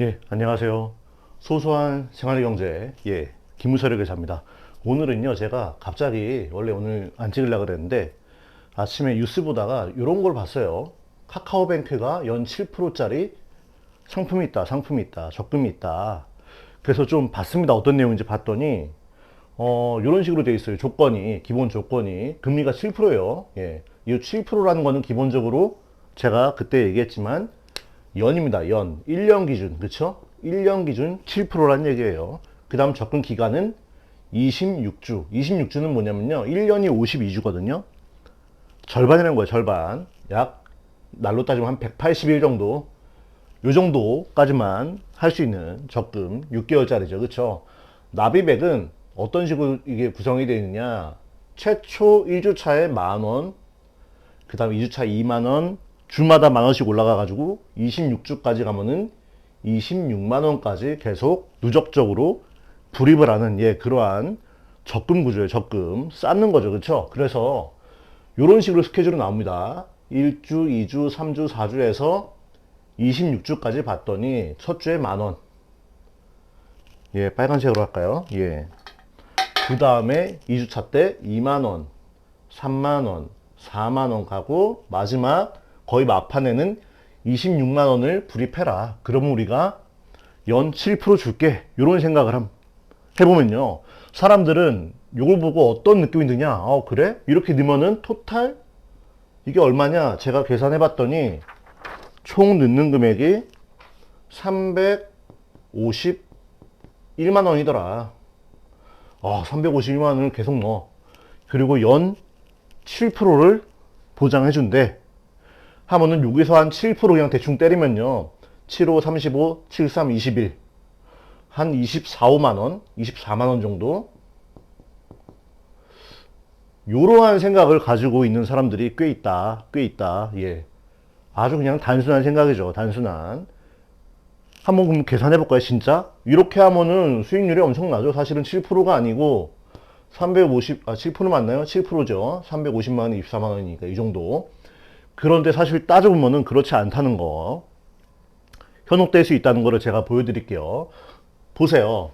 예, 안녕하세요. 소소한 생활 경제, 예, 김우철의 계좌입니다. 오늘은요, 제가 갑자기, 원래 오늘 안 찍으려고 그랬는데, 아침에 뉴스 보다가 이런 걸 봤어요. 카카오뱅크가 연 7%짜리 상품이 있다, 상품이 있다, 적금이 있다. 그래서 좀 봤습니다. 어떤 내용인지 봤더니, 어, 이런 식으로 돼 있어요. 조건이, 기본 조건이. 금리가 7%예요. 예. 이 7%라는 거는 기본적으로 제가 그때 얘기했지만, 연입니다. 연. 1년 기준. 그쵸? 1년 기준 7%란 얘기예요. 그 다음 접근 기간은 26주. 26주는 뭐냐면요. 1년이 52주거든요. 절반이라는 거예요. 절반. 약, 날로 따지면 한 180일 정도. 요 정도까지만 할 수 있는 적금 6개월짜리죠. 그쵸? 나비백은 어떤 식으로 이게 구성이 되어 있느냐. 최초 1주차에 만원, 그 다음 2주차 2만원, 주마다 만 원씩 올라가가지고 26주까지 가면은 26만 원까지 계속 누적적으로 불입을 하는, 예, 그러한 적금 구조예요, 적금. 쌓는 거죠, 그쵸? 그래서 이런 식으로 스케줄이 나옵니다. 1주, 2주, 3주, 4주에서 26주까지 봤더니 첫 주에 만 원. 예, 빨간색으로 할까요? 예. 그 다음에 2주차 때 2만원, 3만원, 4만원 가고 마지막 거의 막판에는 26만 원을 불입해라. 그러면 우리가 연 7% 줄게. 이런 생각을 함- 해보면요. 사람들은 이걸 보고 어떤 느낌이 드냐. 어, 그래? 이렇게 넣으면은 토탈? 이게 얼마냐? 제가 계산해 봤더니 총 넣는 금액이 351만 원이더라. 아, 351만 원을 계속 넣어. 그리고 연 7%를 보장해 준대. 하면은 여기서 한 7% 그냥 대충 때리면요. 75, 35, 73, 21. 한 24, 5만 원, 24만 원 정도. 요러한 생각을 가지고 있는 사람들이 꽤 있다. 꽤 있다. 예. 아주 그냥 단순한 생각이죠. 단순한. 한번 그럼 계산해 볼까요? 진짜? 이렇게 하면은 수익률이 엄청나죠. 사실은 7%가 아니고 350, 아, 7% 맞나요? 7%죠. 350만 원, 24만 원이니까 이 정도. 그런데 사실 따져보면은 그렇지 않다는 거. 현혹될 수 있다는 거를 제가 보여드릴게요. 보세요.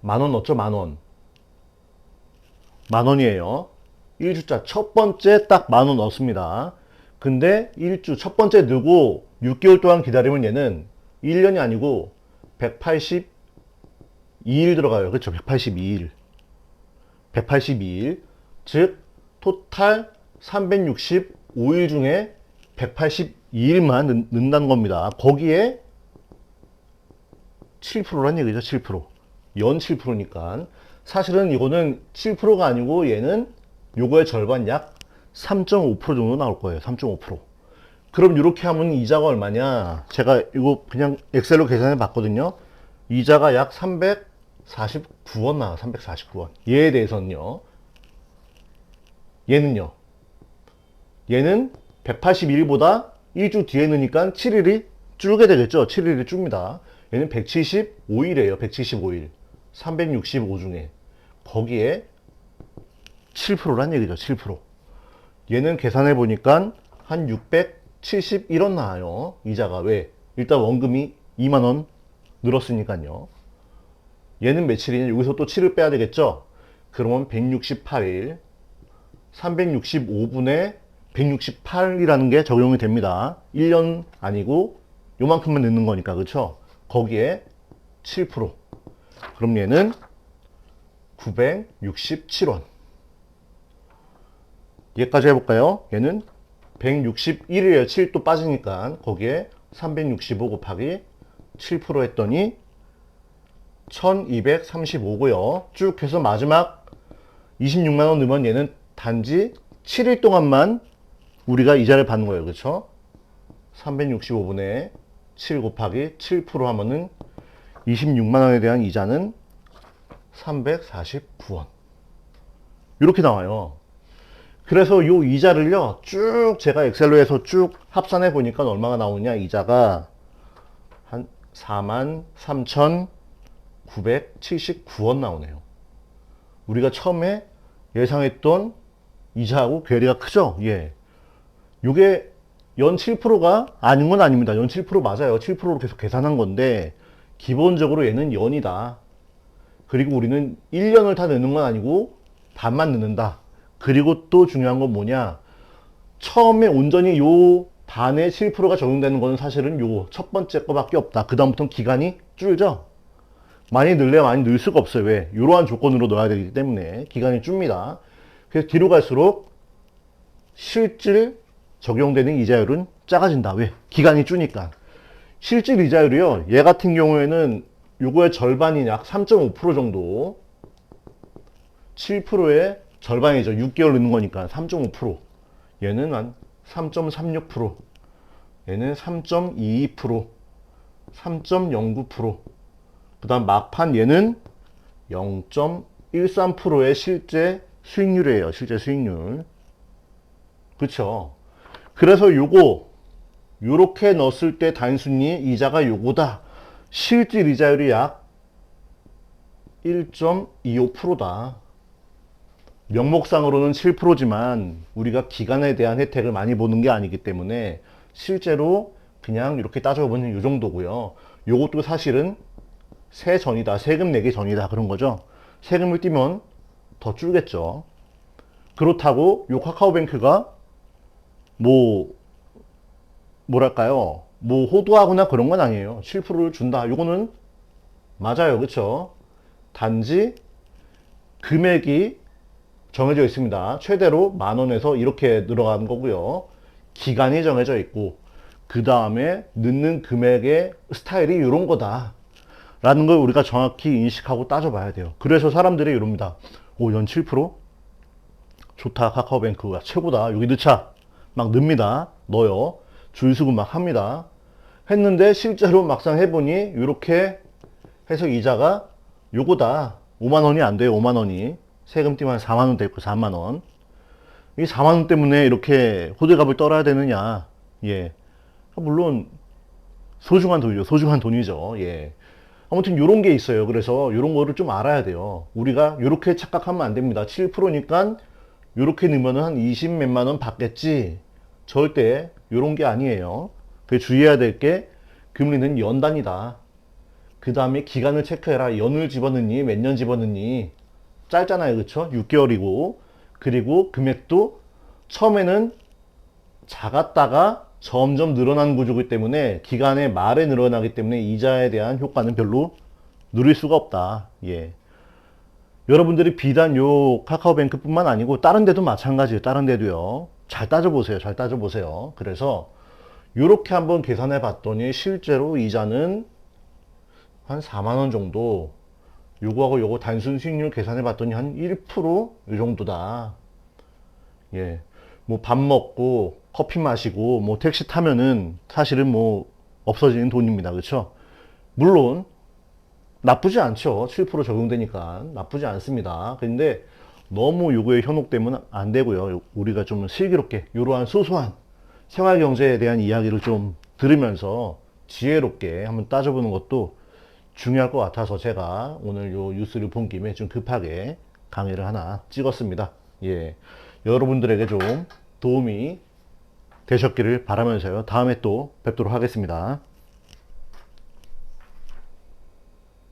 만원 넣죠, 만 원. 만 원이에요. 1주차 첫 번째 딱 만원 넣습니다. 근데 1주 첫 번째 넣고 6개월 동안 기다리면 얘는 1년이 아니고 182일 들어가요. 그렇죠? 182일. 182일. 즉 토탈 365일 중에 182일만 넣 는다는 겁니다. 거기에 7%란 얘기죠. 7%. 연 7%니까. 사실은 이거는 7%가 아니고 얘는 요거의 절반 약 3.5% 정도 나올 거예요. 3.5%. 그럼 이렇게 하면 이자가 얼마냐? 제가 이거 그냥 엑셀로 계산해 봤거든요. 이자가 약 349원 나와. 349원. 얘에 대해서는요. 얘는요. 얘는 181보다 1주 뒤에 넣으니까 7일이 줄게 되겠죠. 7일이 줍니다. 얘는 175일이에요. 175일. 365 중에. 거기에 7%란 얘기죠. 7%. 얘는 계산해 보니까 한 671원 나와요. 이자가 왜? 일단 원금이 2만 원 늘었으니까요. 얘는 며칠이냐? 여기서 또 7을 빼야 되겠죠? 그러면 168일. 365분에 168이라는 게 적용이 됩니다. 1년 아니고 요만큼만 넣는 거니까 그렇죠? 거기에 7%. 그럼 얘는 967원. 얘까지 해볼까요? 얘는 161이에요. 7 또 빠지니까 거기에 365 곱하기 7% 했더니 1235고요. 쭉 해서 마지막 26만원 넣으면 얘는 단지 7일 동안만 우리가 이자를 받는 거예요. 그렇죠? 365분의 7 곱하기 7% 하면은 26만 원에 대한 이자는 349원. 이렇게 나와요. 그래서 요 이자를요, 쭉 제가 엑셀로 해서 쭉 합산해 보니까 얼마가 나오냐, 이자가 한 4만 3,979원 나오네요. 우리가 처음에 예상했던 이자하고 괴리가 크죠? 예. 요게 연 7%가 아닌 건 아닙니다. 연 7% 맞아요. 7%로 계속 계산한 건데 기본적으로 얘는 연이다. 그리고 우리는 1년을 다 넣는 건 아니고 반만 넣는다. 그리고 또 중요한 건 뭐냐? 처음에 온전히 요 반에 7%가 적용되는 거는 사실은 요 첫 번째 거밖에 없다. 그다음부터는 기간이 줄죠. 많이 넣을래 많이 넣을 수가 없어요. 왜? 이러한 조건으로 넣어야 되기 때문에 기간이 줍니다. 그래서 뒤로 갈수록 실질 적용되는 이자율은 작아진다. 왜? 기간이 주니까. 실질 이자율이요. 얘 같은 경우에는 요거의 절반이 약3.5% 정도. 7%의 절반이죠. 6개월 넣는 거니까 3.5%. 얘는 한 3.36%. 얘는 3.22%. 3.09%. 그 다음 막판 얘는 0.13%의 실제 수익률이에요. 실제 수익률. 그쵸? 그래서 요거, 요렇게 넣었을 때 단순히 이자가 요거다. 실질 이자율이 약 1.25%다. 명목상으로는 7%지만 우리가 기간에 대한 혜택을 많이 보는 게 아니기 때문에 실제로 그냥 이렇게 따져보면 이 정도고요. 요것도 사실은 세 전이다. 세금 내기 전이다. 그런 거죠. 세금을 띄면 더 줄겠죠. 그렇다고 요 카카오뱅크가 뭐 뭐랄까요? 뭐 호도하거나 그런 건 아니에요. 7%를 준다. 요거는 맞아요. 그렇죠? 단지 금액이 정해져 있습니다. 최대로 만 원에서 이렇게 늘어가는 거고요. 기간이 정해져 있고 그 다음에 넣는 금액의 스타일이 이런 거다. 라는 걸 우리가 정확히 인식하고 따져봐야 돼요. 그래서 사람들이 이럽니다. 오, 연 7%? 좋다. 카카오뱅크가 최고다. 여기 넣자. 막 넣습니다. 넣어요. 줄수고 막 합니다. 했는데 실제로 막상 해보니 이렇게 해서 이자가 요거다. 5만 원이 안 돼요. 5만 원이. 세금 띄면 4만 원 되고 4만 원. 이 4만 원 때문에 이렇게 호들갑을 떨어야 되느냐? 예. 물론 소중한 돈이죠. 소중한 돈이죠. 예. 아무튼 요런 게 있어요. 그래서 요런 거를 좀 알아야 돼요. 우리가 요렇게 착각하면 안 됩니다. 7%니까 요렇게 넣으면 한 20 몇만 원 받겠지. 절대 요런 게 아니에요. 그 주의해야 될 게 금리는 연단이다. 그 다음에 기간을 체크해라. 연을 집어넣니? 몇 년 집어넣니? 짧잖아요. 그쵸? 6개월이고. 그리고 금액도 처음에는 작았다가 점점 늘어나는 구조이기 때문에 기간의 말에 늘어나기 때문에 이자에 대한 효과는 별로 누릴 수가 없다. 예. 여러분들이 비단 요 카카오뱅크뿐만 아니고 다른 데도 마찬가지예요. 다른 데도요. 잘 따져보세요. 잘 따져보세요. 그래서 요렇게 한번 계산해 봤더니 실제로 이자는 한 4만 원 정도 요거하고 요거 단순 수익률 계산해 봤더니 한 1%이 정도다. 예. 뭐 밥 먹고 커피 마시고 뭐 택시 타면은 사실은 뭐 없어지는 돈입니다. 그렇죠? 물론 나쁘지 않죠. 7% 적용되니까 나쁘지 않습니다. 근데 너무 요거에 현혹되면 안 되고요. 우리가 좀 슬기롭게 이러한 소소한 생활 경제에 대한 이야기를 좀 들으면서 지혜롭게 한번 따져보는 것도 중요할 것 같아서 제가 오늘 요 뉴스를 본 김에 좀 급하게 강의를 하나 찍었습니다. 예. 여러분들에게 좀 도움이 되셨기를 바라면서요. 다음에 또 뵙도록 하겠습니다.